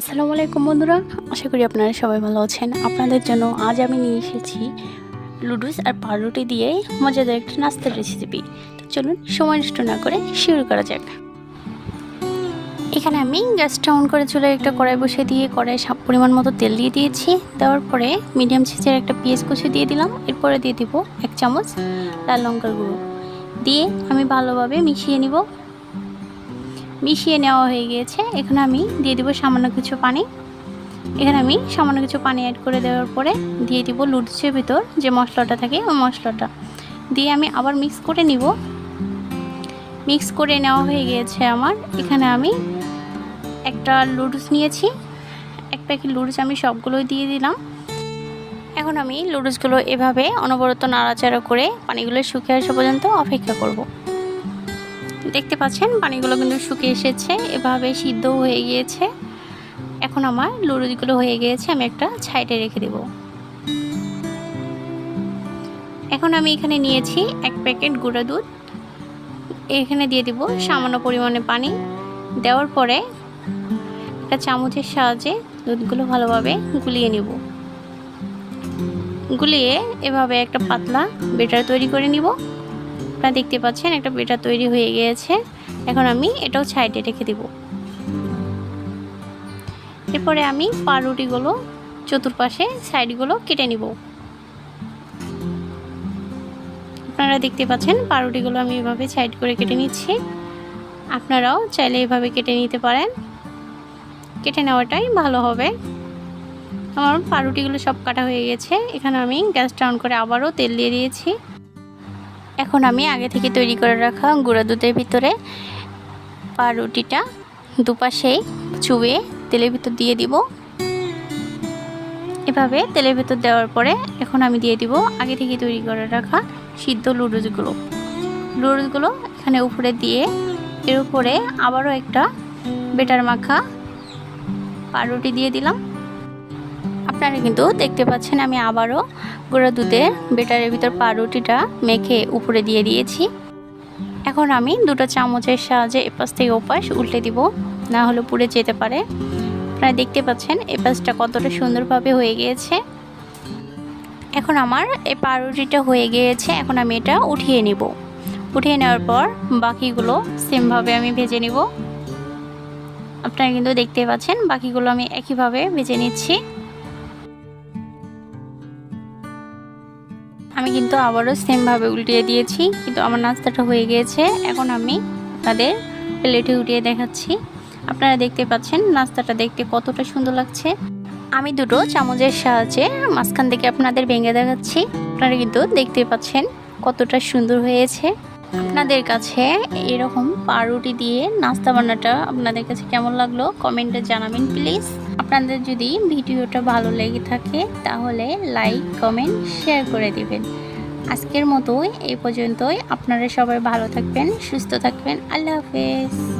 আসসালামু আলাইকুম বন্ধুরা, আশা করি আপনারা সবাই ভালো আছেন। আপনাদের জন্য আজ আমি নিয়ে এসেছি লুডুস আর পাউরুটি দিয়ে মজাদার একটা নাস্তার রেসিপি তো চলুন, সময় নষ্ট না করে শুরু করা যাক। এখানে আমি গ্যাসটা অন করে চুলে একটা কড়াই বসে দিয়ে কড়াই সাপ পরিমাণ মতো তেল দিয়ে দিয়েছি। দেওয়ার পরে মিডিয়াম সাইজের একটা পেঁয়াজ কুচি দিয়ে দিলাম। এরপরে দিয়ে দিব এক চামচ লাল লঙ্কার গুঁড়ো। দিয়ে আমি ভালোভাবে মিশিয়ে নিব। মিশিয়ে নেওয়া হয়ে গিয়েছে। এখানে আমি দিয়ে দিব সামান্য কিছু পানি। এখানে আমি সামান্য কিছু পানি অ্যাড করে দেওয়ার পরে দিয়ে দিব লুডসের ভিতর যে মশলাটা থাকে, ওই মশলাটা। দিয়ে আমি আবার মিক্স করে নিব। মিক্স করে নেওয়া হয়ে গিয়েছে আমার। এখানে আমি একটা লুডুস নিয়েছি। এক প্যাকেট লুডুস আমি সবগুলোই দিয়ে দিলাম। এখন আমি লুডুসগুলো এভাবে অনবরত নাড়াচাড়া করে পানিগুলো শুকিয়ে আসা পর্যন্ত অপেক্ষা করব। দেখতে পাচ্ছেন, পানিগুলো কিন্তু শুকিয়ে এসেছে, এভাবে সিদ্ধ হয়ে গিয়েছে। এখন আমার লুডুসগুলো হয়ে গিয়েছে, আমি একটা ছাইটে রেখে দেব। এখন আমি এখানে নিয়েছি এক প্যাকেট গুঁড়া দুধ। এখানে দিয়ে দিব সামান্য পরিমাণে পানি। দেওয়ার পরে একটা চামচের সাহায্যে দুধগুলো ভালোভাবে গুলিয়ে নিব। গুলিয়ে এভাবে একটা পাতলা বেটার তৈরি করে নিব। আপনারা দেখতে পাচ্ছেন একটা বেটার তৈরি হয়ে গিয়েছে। এখন আমি এটাও সাইডে রেখে দেব। এরপরে আমি পাউরুটিগুলো চতুর্পাশে সাইডগুলো কেটে নিব। আপনারা দেখতে পাচ্ছেন পাউরুটিগুলো আমি এভাবে সাইড করে কেটে নিচ্ছি। আপনারাও চাইলে এভাবে কেটে নিতে পারেন। কেটে নেওয়াটাই ভালো হবে। আমার পাউরুটিগুলো সব কাটা হয়ে গেছে। এখানে আমি গ্যাস অন করে আবারও তেল দিয়ে দিয়েছি। এখন আমি আগে থেকে তৈরি করে রাখা গুঁড়া দুধের ভিতরে পাউরুটিটা দুপাশেই চুবে তেলের ভিতর দিয়ে দিব। এভাবে তেলের ভিতর দেওয়ার পরে এখন আমি দিয়ে দিব আগে থেকে তৈরি করে রাখা সিদ্ধ লুডুসগুলো লুডুসগুলো এখানে উপরে দিয়ে এর উপরে আবারও একটা বেটার মাখা পাউরুটি দিয়ে দিলাম। আপনারা কিন্তু দেখতে পাচ্ছেন আমি আবারও গুঁড়া দুধে বেটারের ভিতর পাউরুটিটা মেখে উপরে দিয়ে দিয়েছি। এখন আমি দুটো চামচের সাহায্যে এপাশ থেকে ওপাশ উল্টে দিব, না হলে পুড়ে যেতে পারে। আপনারা দেখতে পাচ্ছেন এপাশটা কতটা সুন্দরভাবে হয়ে গিয়েছে। এখন আমার এই পাউরুটিটা হয়ে গিয়েছে, এখন আমি এটা উঠিয়ে নিব। উঠিয়ে নেওয়ার পর বাকিগুলো সেমভাবে আমি ভেজে নিব। আপনারা কিন্তু দেখতে পাচ্ছেন বাকিগুলো আমি একইভাবে ভেজে নিচ্ছি। আমি কিন্তু আবারও সেমভাবে উল্টিয়ে দিয়েছি, কিন্তু আমার নাস্তাটা হয়ে গিয়েছে। এখন আমি তাদের প্লেটে উঠিয়ে দেখাচ্ছি। আপনারা দেখতে পাচ্ছেন নাস্তাটা দেখতে কতটা সুন্দর লাগছে। আমি দুটো চামচের সাহায্যে মাঝখান থেকে আপনাদের ভেঙে দেখাচ্ছি। আপনারা কিন্তু দেখতে পাচ্ছেন কতটা সুন্দর হয়েছে। আপনাদের কাছে এরকম পাউরুটি দিয়ে নাস্তা বানাটা আপনাদের কাছে কেমন লাগল? কমেন্টে জানাবেন, প্লিজ। আপনাদের যদি ভিডিওটা ভালো লেগে থাকে, তাহলে লাইক কমেন্ট শেয়ার করে দিবেন। আজকের মতোই, এই পর্যন্তই। আপনারা সবাই ভালো থাকবেন, সুস্থ থাকবেন। আল্লাহ হাফেজ।